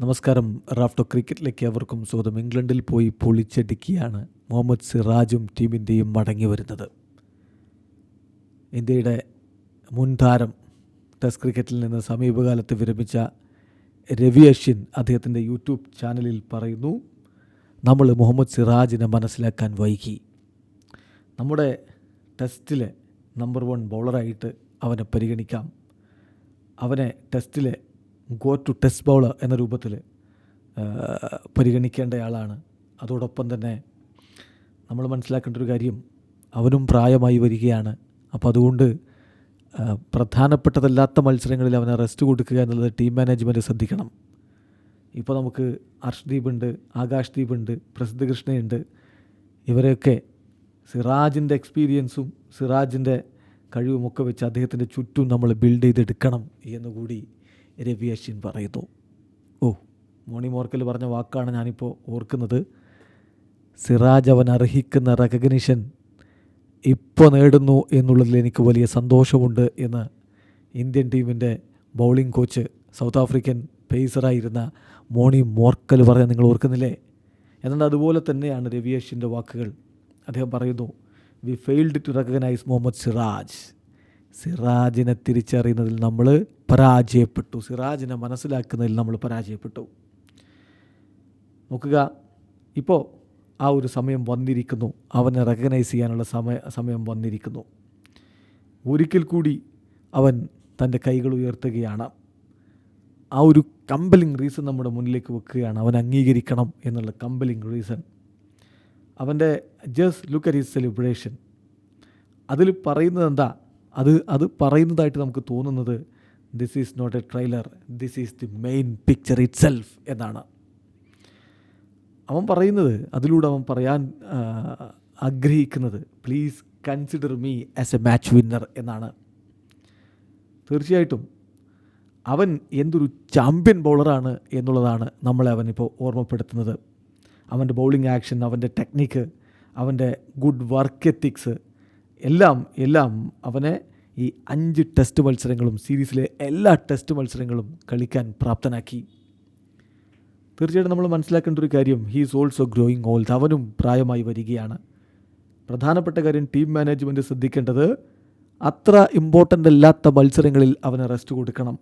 നമസ്കാരം. റാഫ്റ്റോ ക്രിക്കറ്റിലേക്ക് അവർക്കും സ്വാഗതം. ഇംഗ്ലണ്ടിൽ പോയി പൊളിച്ചടുക്കിയാണ് മുഹമ്മദ് സിറാജും ടീമിന്റെയും മടങ്ങി വരുന്നത്. ഇന്ത്യയുടെ മുൻ താരം ടെസ്റ്റ് ക്രിക്കറ്റിൽ നിന്ന് സമീപകാലത്ത് വിരമിച്ച രവി അശ്വിൻ അദ്ദേഹത്തിന്റെ യൂട്യൂബ് ചാനലിൽ പറയുന്നു നമ്മൾ മുഹമ്മദ് സിറാജിനെ മനസ്സിലാക്കാൻ വൈകി. നമ്മുടെ ടെസ്റ്റിലെ നമ്പർ വൺ ബൗളറായിട്ട് അവനെ പരിഗണിക്കാം. അവനെ ടെസ്റ്റിലെ ഗോ ടു ടെസ്റ്റ് ബൗളർ എന്ന രൂപത്തിൽ പരിഗണിക്കേണ്ടയാളാണ് അതോടൊപ്പം തന്നെ നമ്മൾ മനസ്സിലാക്കേണ്ട ഒരു കാര്യം അവനും പ്രായമായി വരികയാണ്. അപ്പോൾ അതുകൊണ്ട് പ്രധാനപ്പെട്ടതല്ലാത്ത മത്സരങ്ങളിൽ അവനെ റെസ്റ്റ് കൊടുക്കുക എന്നുള്ളത് ടീം മാനേജ്മെന്റ് ശ്രദ്ധിക്കണം. ഇപ്പോൾ നമുക്ക് അർഷ്ദീപ് ഉണ്ട് ആകാശ് ദീപ് ഉണ്ട് പ്രസിദ്ധ കൃഷ്ണയുണ്ട് ഇവരെയൊക്കെ സിറാജിന്റെ എക്സ്പീരിയൻസും സിറാജിന്റെ കഴിവുമൊക്കെ വെച്ച് അദ്ദേഹത്തിന്റെ ചുറ്റും നമ്മൾ ബിൽഡ് ചെയ്തെടുക്കണം എന്നുകൂടി രവി അശ്വിൻ പറയുന്നു. ഓ മോണി മോർക്കൽ പറഞ്ഞ വാക്കാണ് ഞാനിപ്പോൾ ഓർക്കുന്നത്. സിറാജ് അവൻ അർഹിക്കുന്ന റെക്കഗ്നിഷൻ ഇപ്പോൾ നേടുന്നു എന്നുള്ളതിൽ എനിക്ക് വലിയ സന്തോഷമുണ്ട് എന്ന് ഇന്ത്യൻ ടീമിന്റെ ബൗളിംഗ് കോച്ച് സൗത്ത് ആഫ്രിക്കൻ പേസറായിരുന്ന മോണി മോർക്കൽ പറയാൻ നിങ്ങൾ ഓർക്കുന്നില്ലേ? എന്നാൽ അതുപോലെ തന്നെയാണ് രവി അശ്വിന്റെ വാക്കുകൾ. അദ്ദേഹം പറയുന്നു we failed to recognise Muhammad Siraj സിറാജിനെ തിരിച്ചറിയുന്നതിൽ നമ്മൾ പരാജയപ്പെട്ടു. സിറാജിനെ മനസ്സിലാക്കുന്നതിൽ നമ്മൾ പരാജയപ്പെട്ടു. നോക്കുക ഇപ്പോൾ ആ ഒരു സമയം വന്നിരിക്കുന്നു. അവനെ റെക്കഗ്നൈസ് ചെയ്യാനുള്ള സമയ സമയം വന്നിരിക്കുന്നു. ഒരിക്കൽ കൂടി അവൻ തന്റെ കൈകൾ ഉയർത്തുകയാണ്. ആ ഒരു കമ്പലിംഗ് റീസൺ നമ്മുടെ മുന്നിലേക്ക് വെക്കുകയാണ്. അവൻ അംഗീകരിക്കണം എന്നുള്ള കമ്പലിംഗ് റീസൺ അവന്റെ just look at his celebration അതിൽ പറയുന്നത് എന്താ? അത് അത് പറയുന്നതായിട്ട് നമുക്ക് തോന്നുന്നത് this is not a trailer this is the main picture itself എന്നാണ്. അവൻ പറയുന്നത് അതിലൂടെ അവൻ പറയാൻ ആഗ്രഹിക്കുന്നത് please consider me as a match winner എന്നാണ്. തീർച്ചയായിട്ടും അവൻ എന്തൊരു ചാമ്പ്യൻ ബൗളറാണ് എന്നുള്ളതാണ് നമ്മളെ അവനിപ്പോൾ ഓർമ്മപ്പെടുത്തുന്നത്. അവന്റെ ബൗളിംഗ് ആക്ഷൻ അവന്റെ ടെക്നിക്ക് അവന്റെ ഗുഡ് വർക്ക് എത്തിക്സ് എല്ലാം എല്ലാം അവനെ ഈ അഞ്ച് ടെസ്റ്റ് മത്സരങ്ങളും സീരീസിലെ എല്ലാ ടെസ്റ്റ് മത്സരങ്ങളും കളിക്കാൻ പ്രാപ്തനാക്കി. തീർച്ചയായിട്ടും നമ്മൾ മനസ്സിലാക്കേണ്ട ഒരു കാര്യം he is also growing old അവനും പ്രായമായി വരികയാണ്. പ്രധാനപ്പെട്ട കാര്യം ടീം മാനേജ്മെന്റ് ശ്രദ്ധിക്കേണ്ടത് അത്ര ഇമ്പോർട്ടന്റ് അല്ലാത്ത മത്സരങ്ങളിൽ അവന് റെസ്റ്റ് കൊടുക്കണം.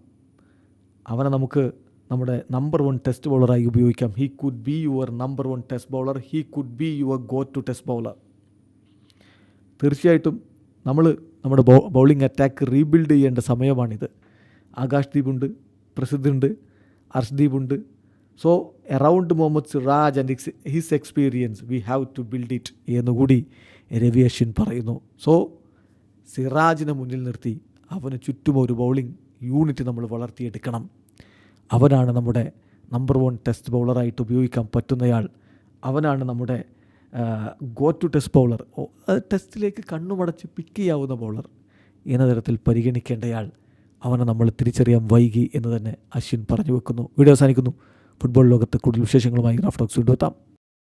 അവനെ നമുക്ക് നമ്മുടെ നമ്പർ വൺ ടെസ്റ്റ് ബൗളറായി ഉപയോഗിക്കാം. He could be your number one test bowler he could be your go to test bowler തീർച്ചയായിട്ടും നമ്മൾ നമ്മുടെ ബൗ ബൗളിംഗ് അറ്റാക്ക് റീബിൽഡ് ചെയ്യേണ്ട സമയമാണിത്. ആകാശ് ദീപ് ഉണ്ട് പ്രസിദ്ധ് ഉണ്ട് അർഷ്ദീപ് ഉണ്ട്. So around Mohammed Siraj and his experience we have to build it എന്നുകൂടി രവി അശ്വിൻ പറയുന്നു. സോ സിറാജിനെ മുന്നിൽ നിർത്തി അവന് ചുറ്റും ഒരു ബൗളിംഗ് യൂണിറ്റ് നമ്മൾ വളർത്തിയെടുക്കണം. അവനാണ് നമ്മുടെ നമ്പർ വൺ ടെസ്റ്റ് ബൗളറായിട്ട് ഉപയോഗിക്കാൻ പറ്റുന്നയാൾ. അവനാണ് നമ്മുടെ ഗോ ടു ടെസ്റ്റ് ബൗളർ ടെസ്റ്റിലേക്ക് കണ്ണുമടച്ച് പിക്ക് ചെയ്യാവുന്ന ബൗളർ എന്ന തരത്തിൽ പരിഗണിക്കേണ്ടയാൾ അവനെ നമ്മൾ തിരിച്ചറിയാൻ വൈകി എന്ന് തന്നെ അശ്വിൻ പറഞ്ഞു വെക്കുന്നു. വീഡിയോ അവസാനിക്കുന്നു. ഫുട്ബോൾ ലോകത്ത് കൂടുതൽ വിശേഷങ്ങളുമായി റാഫ്റ്റോക്സ് കൊണ്ടുവെത്താം